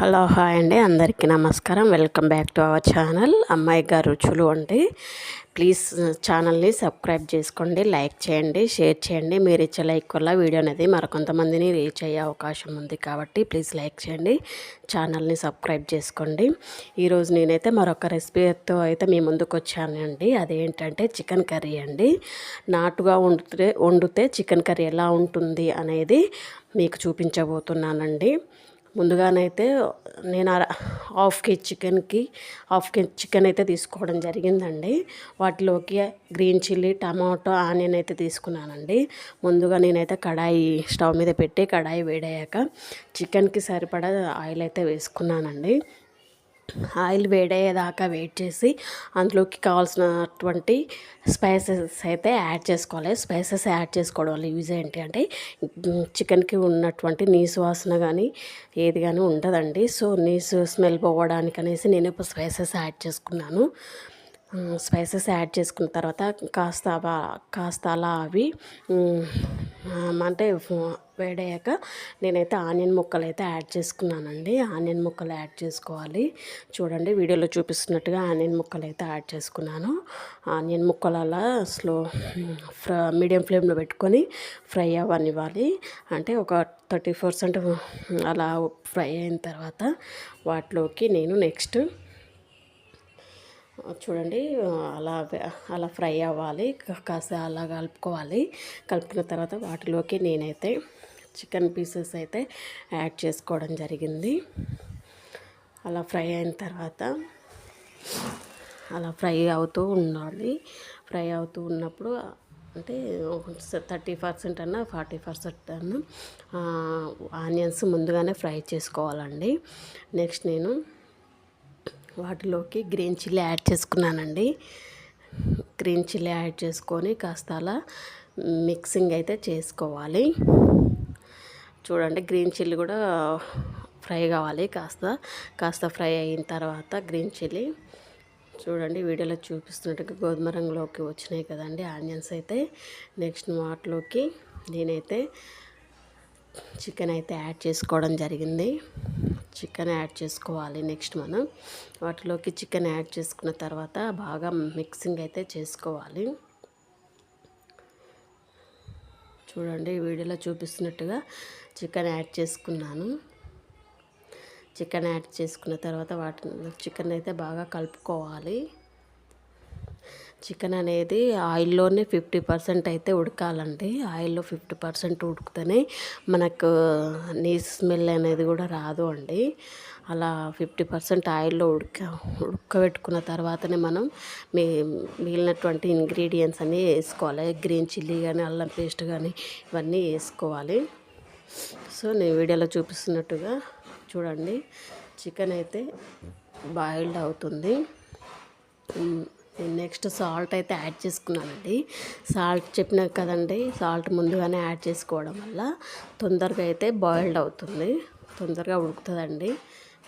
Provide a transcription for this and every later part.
Hello hi అండి. అందరికీ నమస్కారం. Welcome back to our channel. అమ్మాయి గారు రుచులు అండి ప్లీజ్ ఛానల్ని సబ్స్క్రైబ్ చేసుకోండి లైక్ చేయండి షేర్ చేయండి. మీరు ఇచ్చే లైక్ వల్ల వీడియో అనేది మరికొంతమందిని రీచ్ అయ్యే అవకాశం ఉంది కాబట్టి ప్లీజ్ లైక్ చేయండి ఛానల్ని సబ్స్క్రైబ్ చేసుకోండి. ఈరోజు నేనైతే మరొక రెసిపీతో అయితే మీ ముందుకు వచ్చానండి అదేంటంటే చికెన్ కర్రీ అండి. నాటుగా వండితే వండితే చికెన్ కర్రీ ఎలా ఉంటుంది అనేది మీకు చూపించబోతున్నానండి. ముందుగానైతే నేను హాఫ్ కేజీ చికెన్కి హాఫ్ కేజీ చికెన్ అయితే తీసుకోవడం జరిగిందండి. వాటిలోకి గ్రీన్ చిల్లీ టమాటో ఆనియన్ అయితే తీసుకున్నానండి. ముందుగా నేనైతే కడాయి స్టవ్ మీద పెట్టి కడాయి వేడయ్యాక చికెన్కి సరిపడా ఆయిల్ అయితే వేసుకున్నానండి. ఆయిల్ వేడయ్యేదాకా వెయిట్ చేసి అందులోకి కావాల్సినటువంటి స్పైసెస్ అయితే యాడ్ చేసుకోవాలి. స్పైసెస్ యాడ్ చేసుకోవడం వల్ల యూజ్ ఏంటి అంటే చికెన్కి ఉన్నటువంటి నీసు వాసన కానీ ఏది కానీ ఉండదండి. సో నీసు స్మెల్ పోవడానికి అనేసి నేను ఇప్పుడు స్పైసెస్ యాడ్ చేసుకున్నాను. స్పైసెస్ యాడ్ చేసుకున్న తర్వాత కాస్త కాస్త అలా అవి అంటే వేడయ్యాక నేనైతే ఆనియన్ ముక్కలు అయితే యాడ్ చేసుకున్నానండి. ఆనియన్ ముక్కలు యాడ్ చేసుకోవాలి. చూడండి వీడియోలో చూపిస్తున్నట్టుగా ఆనియన్ ముక్కలు అయితే యాడ్ చేసుకున్నాను. ఆనియన్ ముక్కలు అలా స్లో ఫ్ర మీడియం ఫ్లేమ్లో పెట్టుకొని ఫ్రై అవ్వనివ్వాలి. అంటే ఒక థర్టీ పర్సెంట్ అలా ఫ్రై అయిన తర్వాత వాటిలోకి నేను నెక్స్ట్ చూడండి అలా అలా ఫ్రై అవ్వాలి కాస్త అలా కలుపుకోవాలి. కలుపుకున్న తర్వాత వాటిలోకి నేనైతే చికెన్ పీసెస్ అయితే యాడ్ చేసుకోవడం జరిగింది. అలా ఫ్రై అయిన తర్వాత అలా ఫ్రై అవుతూ ఉండాలి. ఫ్రై అవుతూ ఉన్నప్పుడు అంటే థర్టీ పర్సెంట్ అన్న ఫార్టీ పర్సెంట్ అన్న ఆనియన్స్ ముందుగానే ఫ్రై చేసుకోవాలండి. నెక్స్ట్ నేను వాటిలోకి గ్రీన్ చిల్లీ యాడ్ చేసుకున్నానండి. గ్రీన్ చిల్లీ యాడ్ చేసుకొని కాస్త అలా మిక్సింగ్ అయితే చేసుకోవాలి. చూడండి గ్రీన్ చిల్లీ కూడా ఫ్రై కావాలి కాస్త. కాస్త ఫ్రై అయిన తర్వాత గ్రీన్ చిల్లీ. చూడండి వీడియోలో చూపిస్తున్నట్టుగా గోధుమ రంగులోకి వచ్చినాయి కదండి ఆనియన్స్ అయితే. నెక్స్ట్ వాటిలోకి నేనైతే చికెన్ అయితే యాడ్ చేసుకోవడం జరిగింది. చికెన్ యాడ్ చేసుకోవాలి నెక్స్ట్ మనం. వాటిలోకి చికెన్ యాడ్ చేసుకున్న తర్వాత బాగా మిక్సింగ్ అయితే చేసుకోవాలి. చూడండి వీడియోలో చూపిస్తున్నట్టుగా చికెన్ యాడ్ చేసుకున్నాను. చికెన్ యాడ్ చేసుకున్న తర్వాత వాటి చికెన్ అయితే బాగా కలుపుకోవాలి. చికెన్ అనేది ఆయిల్లోనే ఫిఫ్టీ పర్సెంట్ అయితే ఉడకాలండి. ఆయిల్లో ఫిఫ్టీ పర్సెంట్ ఉడికితేనే మనకు నీస్ స్మెల్ అనేది కూడా రాదు అండి. అలా ఫిఫ్టీ పర్సెంట్ ఆయిల్లో ఉడక ఉడకబెట్టుకున్న తర్వాతనే మనం మీ మిగిలినటువంటి ఇంగ్రీడియంట్స్ అన్నీ వేసుకోవాలి. గ్రీన్ చిల్లీ కానీ అల్లం పేస్ట్ కానీ ఇవన్నీ వేసుకోవాలి. సో నేను వీడియోలో చూపిస్తున్నట్టుగా చూడండి. చికెన్ అయితే బాయిల్డ్ అవుతుంది. నేను నెక్స్ట్ సాల్ట్ అయితే యాడ్ చేసుకున్నానండి. సాల్ట్ చెప్పినా కదండి సాల్ట్ ముందుగానే యాడ్ చేసుకోవడం వల్ల తొందరగా అయితే బాయిల్డ్ అవుతుంది. తొందరగా ఉడుకుతుందండి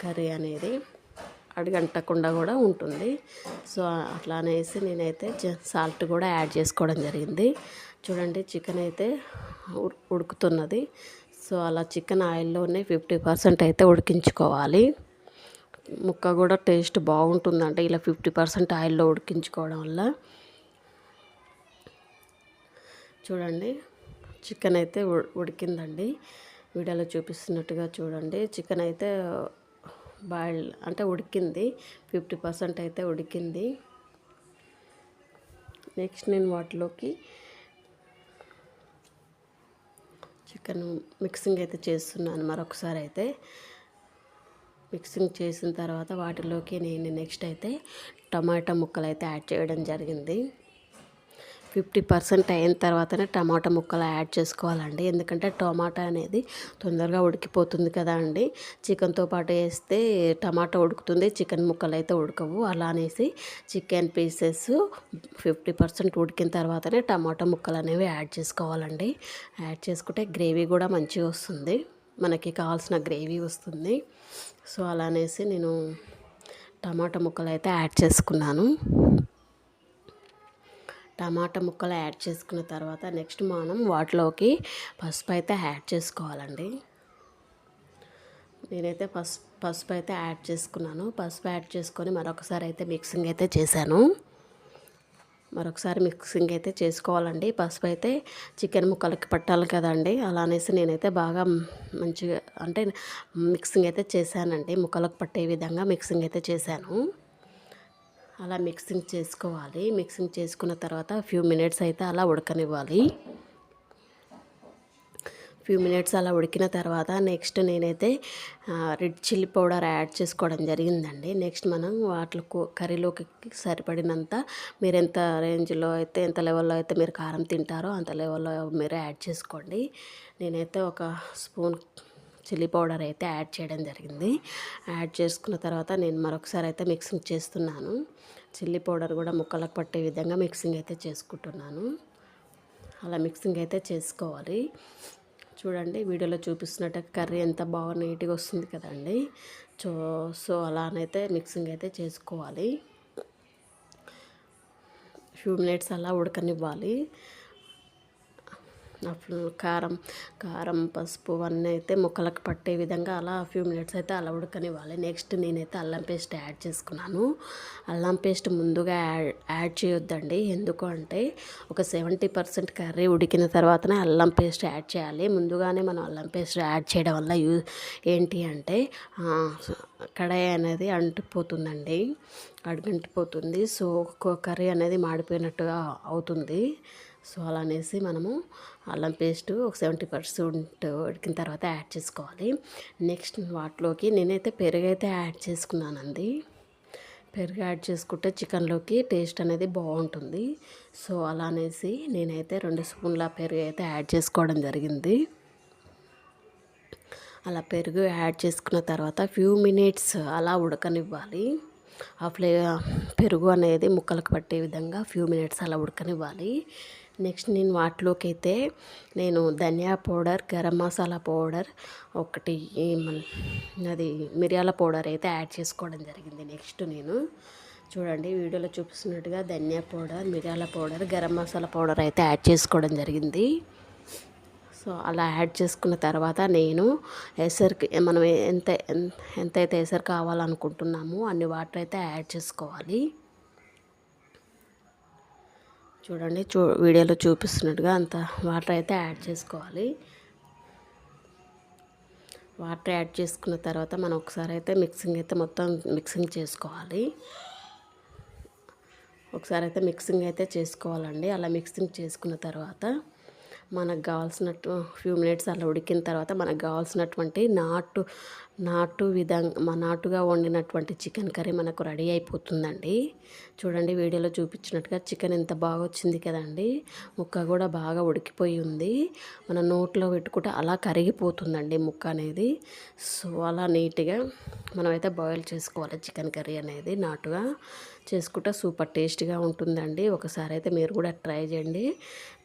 కర్రీ అనేది. అడిగంటకుండా కూడా ఉంటుంది. సో అట్లా అనేసి నేనైతే సాల్ట్ కూడా యాడ్ చేసుకోవడం జరిగింది. చూడండి చికెన్ అయితే ఉడుకుతున్నది. సో అలా చికెన్ ఆయిల్లోనే ఫిఫ్టీ పర్సెంట్ అయితే ఉడికించుకోవాలి. ముక్క కూడా టేస్ట్ బాగుంటుందంటే. ఇలా ఫిఫ్టీ పర్సెంట్ ఆయిల్లో ఉడికించుకోవడం వల్ల. చూడండి చికెన్ అయితే ఉడికిందండి. వీడియోలో చూపిస్తున్నట్టుగా చూడండి. చికెన్ అయితే బాయిల్ అంటే ఉడికింది. ఫిఫ్టీ పర్సెంట్ అయితే ఉడికింది. నెక్స్ట్ నేను వాటిలోకి చికెన్ మిక్సింగ్ అయితే చేస్తున్నాను మరొకసారి అయితే. మిక్సింగ్ చేసిన తర్వాత వాటిలోకి నేను నెక్స్ట్ అయితే టమాటా ముక్కలు అయితే యాడ్ చేయడం జరిగింది. ఫిఫ్టీ పర్సెంట్ అయిన తర్వాతనే టమాటా ముక్కలు యాడ్ చేసుకోవాలండి. ఎందుకంటే టమాటా అనేది తొందరగా ఉడికిపోతుంది కదా అండి. చికెన్తో పాటు వేస్తే టమాటా ఉడుకుతుంది చికెన్ ముక్కలు అయితే ఉడకవు. అలా అనేసి చికెన్ పీసెస్ ఫిఫ్టీ పర్సెంట్ ఉడికిన తర్వాతనే టమాటా ముక్కలు అనేవి యాడ్ చేసుకోవాలండి. యాడ్ చేసుకుంటే గ్రేవీ కూడా మంచిగా వస్తుంది. మనకి కావాల్సిన గ్రేవీ వస్తుంది. సో అలా అనేసి నేను టమాటా ముక్కలు అయితే యాడ్ చేసుకున్నాను. టమాటా ముక్కలు యాడ్ చేసుకున్న తర్వాత నెక్స్ట్ మనం వాటిలోకి పసుపు అయితే యాడ్ చేసుకోవాలండి. నేనైతే పసుపు పసుపు అయితే యాడ్ చేసుకున్నాను. పసుపు యాడ్ చేసుకొని మరొకసారి అయితే మిక్సింగ్ అయితే చేశాను. మరొకసారి మిక్సింగ్ అయితే చేసుకోవాలండి. పసుపు అయితే చికెన్ ముక్కలకి పట్టాలి కదండి. అలా అనేసి నేనైతే బాగా మంచిగా అంటే మిక్సింగ్ అయితే చేశానండి. ముక్కలకు పట్టే విధంగా మిక్సింగ్ అయితే చేశాను. అలా మిక్సింగ్ చేసుకోవాలి. మిక్సింగ్ చేసుకున్న తర్వాత ఫ్యూ మినిట్స్ అయితే అలా ఉడకనివ్వాలి. ఫ్యూ మినిట్స్ అలా ఉడికిన తర్వాత నెక్స్ట్ నేనైతే రెడ్ చిల్లీ పౌడర్ యాడ్ చేసుకోవడం జరిగిందండి. నెక్స్ట్ మనం వాటిలో కర్రీలోకి సరిపడినంత మీరు ఎంత రేంజ్లో అయితే ఎంత లెవెల్లో అయితే మీరు కారం తింటారో అంత లెవెల్లో మీరు యాడ్ చేసుకోండి. నేనైతే ఒక స్పూన్ చిల్లీ పౌడర్ అయితే యాడ్ చేయడం జరిగింది. యాడ్ చేసుకున్న తర్వాత నేను మరొకసారి అయితే మిక్సింగ్ చేస్తున్నాను. చిల్లీ పౌడర్ కూడా ముక్కలకు పట్టే విధంగా మిక్సింగ్ అయితే చేసుకుంటున్నాను. అలా మిక్సింగ్ అయితే చేసుకోవాలి. చూడండి వీడియోలో చూపిస్తున్నట్టు కర్రీ ఎంత బాగా నీట్గా వస్తుంది కదండి. సో సో అలానైతే మిక్సింగ్ అయితే చేసుకోవాలి. ఫ్యూ మినిట్స్ అలా ఉడకనివ్వాలి. కారం కారం పసుపు అన్నీ అయితే ముక్కలకు పట్టే విధంగా అలా ఫ్యూ మినిట్స్ అయితే అలా ఉడకనివ్వాలి. నెక్స్ట్ నేనైతే అల్లం పేస్ట్ యాడ్ చేసుకున్నాను. అల్లం పేస్ట్ ముందుగా యాడ్ చేయొద్దండి. ఎందుకు అంటే ఒక సెవెంటీ పర్సెంట్ కర్రీ ఉడికిన తర్వాతనే అల్లం పేస్ట్ యాడ్ చేయాలి. ముందుగానే మనం అల్లం పేస్ట్ యాడ్ చేయడం వల్ల యూ ఏంటి అంటే కడాయి అనేది అంటుపోతుందండి అడుగంటిపోతుంది సో కర్రీ అనేది మాడిపోయినట్టుగా అవుతుంది. సో అలా అనేసి మనము అల్లం పేస్ట్ ఒక సెవెంటీ పర్సెంట్ ఉడికిన తర్వాత యాడ్ చేసుకోవాలి. నెక్స్ట్ వాటిలోకి నేనైతే పెరుగు అయితే యాడ్ చేసుకున్నానండి. పెరుగు యాడ్ చేసుకుంటే చికెన్లోకి టేస్ట్ అనేది బాగుంటుంది. సో అలా అనేసి నేనైతే రెండు స్పూన్ల పెరుగు అయితే యాడ్ చేసుకోవడం జరిగింది. అలా పెరుగు యాడ్ చేసుకున్న తర్వాత ఫ్యూ మినిట్స్ అలా ఉడకనివ్వాలి. ఆ ఫ్లే పెరుగు అనేది ముక్కలకు పట్టే విధంగా ఫ్యూ మినిట్స్ అలా ఉడకనివ్వాలి. నెక్స్ట్ నేను వాటిలోకి అయితే నేను ధనియా పౌడర్ గరం మసాలా పౌడర్ ఒకటి అది మిరియాల పౌడర్ అయితే యాడ్ చేసుకోవడం జరిగింది నెక్స్ట్ నేను. చూడండి వీడియోలో చూపిస్తున్నట్టుగా ధనియా పౌడర్ మిరియాల పౌడర్ గరం మసాలా పౌడర్ అయితే యాడ్ చేసుకోవడం జరిగింది. సో అలా యాడ్ చేసుకున్న తర్వాత నేను ఎసర్కి మనం ఎంత ఎంతైతే ఎసరు కావాలనుకుంటున్నామో అన్ని వాటర్ అయితే యాడ్ చేసుకోవాలి. చూడండి చూ వీడియోలో చూపిస్తున్నట్టుగా అంత వాటర్ అయితే యాడ్ చేసుకోవాలి. వాటర్ యాడ్ చేసుకున్న తర్వాత మనం ఒకసారి అయితే మిక్సింగ్ అయితే మొత్తం మిక్సింగ్ చేసుకోవాలి. ఒకసారి అయితే మిక్సింగ్ అయితే చేసుకోవాలండి. అలా మిక్సింగ్ చేసుకున్న తర్వాత మనకు కావాల్సినట్టు ఫ్యూ మినిట్స్ అలా ఉడికిన తర్వాత మనకు కావాల్సినటువంటి నాటు నాటు విధంగా నాటుగా వండినటువంటి చికెన్ కర్రీ మనకు రెడీ అయిపోతుందండి. చూడండి వీడియోలో చూపించినట్టుగా చికెన్ ఎంత బాగా వచ్చింది కదండి. ముక్క కూడా బాగా ఉడికిపోయి ఉంది. మన నోట్లో పెట్టుకుంటే అలా కరిగిపోతుందండి ముక్క అనేది. సో అలా నీట్గా మనమైతే బాయిల్ చేసుకోవాలి చికెన్ కర్రీ అనేది నాటుగా. చేసుకుంటే సూపర్ టేస్ట్గా ఉంటుందండి. ఒకసారి అయితే మీరు కూడా ట్రై చేయండి.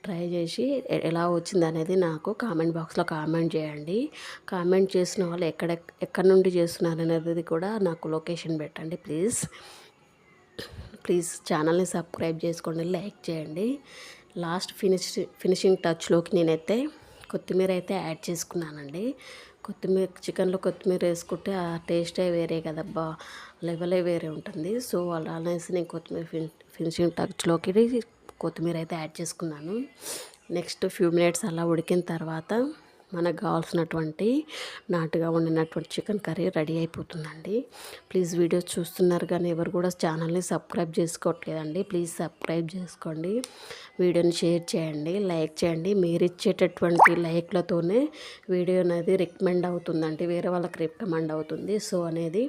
ట్రై చేసి ఎలా వచ్చింది అనేది నాకు కామెంట్ బాక్స్లో కామెంట్ చేయండి. కామెంట్ చేసిన వాళ్ళు ఎక్కడ ఎక్కడి నుండి చేస్తున్నారు అనేది కూడా నాకు లొకేషన్ పెట్టండి ప్లీజ్. ప్లీజ్ ఛానల్ని సబ్స్క్రైబ్ చేసుకోండి లైక్ చేయండి. లాస్ట్ ఫినిష్ ఫినిషింగ్ టచ్లోకి నేనైతే కొత్తిమీర అయితే యాడ్ చేసుకున్నానండి. కొత్తిమీర చికెన్లో కొత్తిమీర వేసుకుంటే ఆ టేస్టే వేరే కదబ్బా లెవెలే వేరే ఉంటుంది. సో అలా అనేసి నేను కొత్తిమీర ఫినిషింగ్ టచ్లోకి కొత్తిమీర అయితే యాడ్ చేసుకున్నాను. నెక్స్ట్ ఫ్యూ మినిట్స్ అలా ఉడికిన తర్వాత మనకు కావాల్సినటువంటి నాటుగా వండినటువంటి చికెన్ కర్రీ రెడీ అయిపోతుందండి. ప్లీజ్ వీడియోస్ చూస్తున్నారు కానీ ఎవరు కూడా ఛానల్ని సబ్స్క్రైబ్ చేసుకోవట్లేదండి. ప్లీజ్ సబ్స్క్రైబ్ చేసుకోండి. వీడియోని షేర్ చేయండి లైక్ చేయండి. మీరు ఇచ్చేటటువంటి లైక్లతోనే వీడియో అనేది రికమెండ్ అవుతుందండి. వేరే వాళ్ళకి రికమెండ్ అవుతుంది. సో అనేది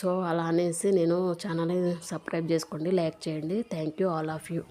సో అలా అనేసి నేను ఛానల్ని సబ్స్క్రైబ్ చేసుకోండి లైక్ చేయండి. Thank you all of you.